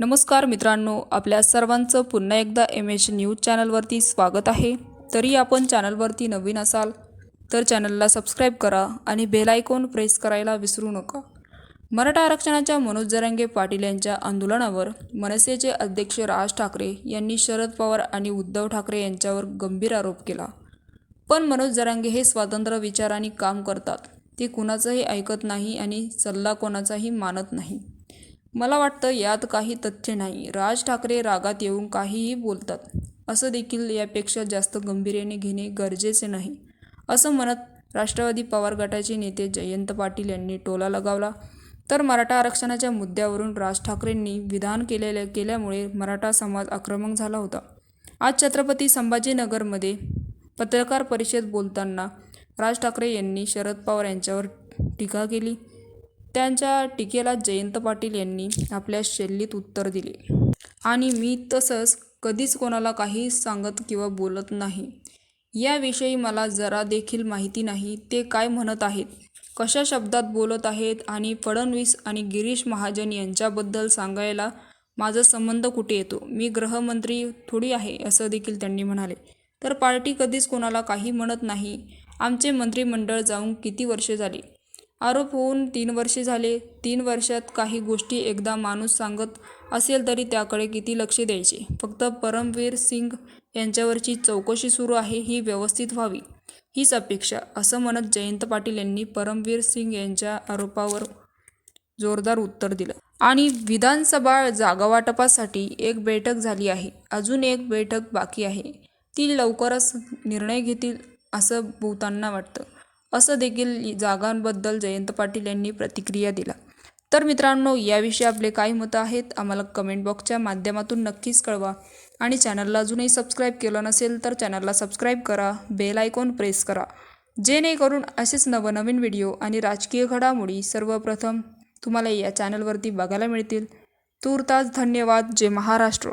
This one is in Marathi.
नमस्कार मित्रांनो आपल्या सर्वांचं पुन्हा एकदा एम एच न्यूज चॅनलवरती स्वागत आहे. तरी आपण चॅनलवरती नवीन असाल तर चॅनलला सबस्क्राईब करा आणि बेल आयकॉन प्रेस करायला विसरू नका. मराठा आरक्षणाच्या मनोज जरांगे पाटील यांच्या आंदोलनावर मनसेचे अध्यक्ष राज ठाकरे यांनी शरद पवार आणि उद्धव ठाकरे यांच्यावर गंभीर आरोप केला. पण मनोज जरांगे हे स्वातंत्र्य विचाराने काम करतात. ते कुणाचंही ऐकत नाही आणि सल्ला कोणाचाही मानत नाही. मला वाटतं यात काही तथ्य नाही. राज ठाकरे रागात येऊन काहीही बोलतात. असं देखील यापेक्षा जास्त गंभीर्याने घेणे गरजेचे नाही. असं म्हणत राष्ट्रवादी पवार गटाचे नेते जयंत पाटील यांनी टोला लगावला. तर मराठा आरक्षणाच्या मुद्द्यावरून राज ठाकरेंनी विधान केलेल्या केल्यामुळे मराठा समाज आक्रमक झाला होता. आज छत्रपती संभाजीनगरमध्ये पत्रकार परिषद बोलताना राज ठाकरे यांनी शरद पवार यांच्यावर टीका केली. त्यांच्या टीकेला जयंत पाटील यांनी आपल्या शैलीत उत्तर दिले. आणि मी तसंच कधीच कोणाला काही सांगत किंवा बोलत नाही. याविषयी मला जरा देखील माहिती नाही ते काय म्हणत आहेत कशा शब्दात बोलत आहेत आणि फडणवीस आणि गिरीश महाजन यांच्याबद्दल सांगायला माझा संबंध कुठे येतो? मी गृहमंत्री थोडी आहे असं देखील त्यांनी म्हणाले. तर पार्टी कधीच कोणाला काही म्हणत नाही. आमचे मंत्रिमंडळ जाऊन किती वर्षे झाली? आरोप होऊन तीन वर्षे झाले. तीन वर्षात काही गोष्टी एकदा माणूस सांगत असेल तरी त्याकडे किती लक्ष द्यायचे? फक्त परमवीर सिंग यांच्यावरची चौकशी सुरू आहे ही व्यवस्थित व्हावी. हीच अपेक्षा असं म्हणत जयंत पाटील यांनी परमवीर सिंग यांच्या आरोपावर जोरदार उत्तर दिलं. आणि विधानसभा जागावाटपासाठी एक बैठक झाली आहे. अजून एक बैठक बाकी आहे. ती लवकरच निर्णय घेतील असं बहुतांना वाटतं. असं देखील जागांबद्दल जयंत पाटील यांनी प्रतिक्रिया दिला. तर मित्रांनो याविषयी आपले काय मतं आहेत आम्हाला कमेंट बॉक्सच्या माध्यमातून नक्कीच कळवा. आणि चॅनलला अजूनही सबस्क्राईब केलं नसेल तर चॅनलला सबस्क्राईब करा बेल आयकॉन प्रेस करा. जेणेकरून असेच नवनवीन व्हिडिओ आणि राजकीय घडामोडी सर्वप्रथम तुम्हाला या चॅनलवरती बघायला मिळतील. तूर्तास धन्यवाद जय महाराष्ट्र.